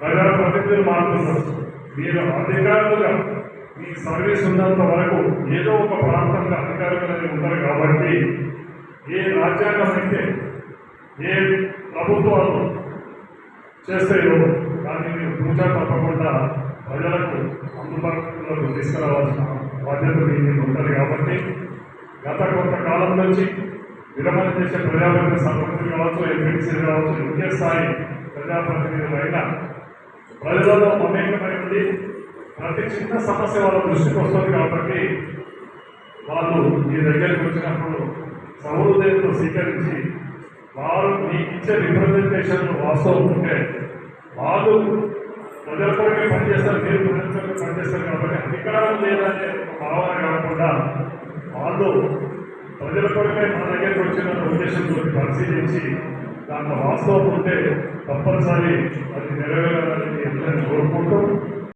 ప్రజాప్రతినిధులు మారుతున్నారు మీరు అధికారులుగా మీ సర్వీస్ ఉన్నంత వరకు ఏదో ఒక ప్రాంతంలో అధికారులు ఉంటారు కాబట్టి ఏ రాజ్యాంగం అయితే ఏ ప్రభుత్వాలు చేస్తాయో దాన్ని మీరు పూజ తప్పకుండా ప్రజలకు అందుబాటులోకి తీసుకురావాల్సిన బాధ్యత మీ ఉంటుంది కాబట్టి గత కొంతకాలం నుంచి విరమణ చేసే ప్రజాప్రతినిధి సర్పంచులు కావచ్చు ఎంపీటీసీలు కావచ్చు ముఖ్య స్థాయి ప్రజాప్రతినిధులైన అయినా ప్రజలలో మమేకమై ఉండి ప్రతి చిన్న సమస్య వాళ్ళ దృష్టికి వస్తుంది కాబట్టి వాళ్ళు మీ దగ్గరికి వచ్చినప్పుడు సహృదయంతో స్వీకరించి వారు మీకు ఇచ్చే రిప్రజెంటేషన్ వాస్తవం ఉంటే వాళ్ళు ప్రజల కొరకే పనిచేస్తారు మీరు ప్రజల కొరకే పనిచేస్తారు కాబట్టి అధికారం లేదనే భావన కాకుండా వాళ్ళు ప్రజల కొరకే మన దగ్గరికి వచ్చిన ఉద్దేశంతో పరిశీలించి దాంట్లో వాస్తవం ఉంటే తప్పనిసరి అది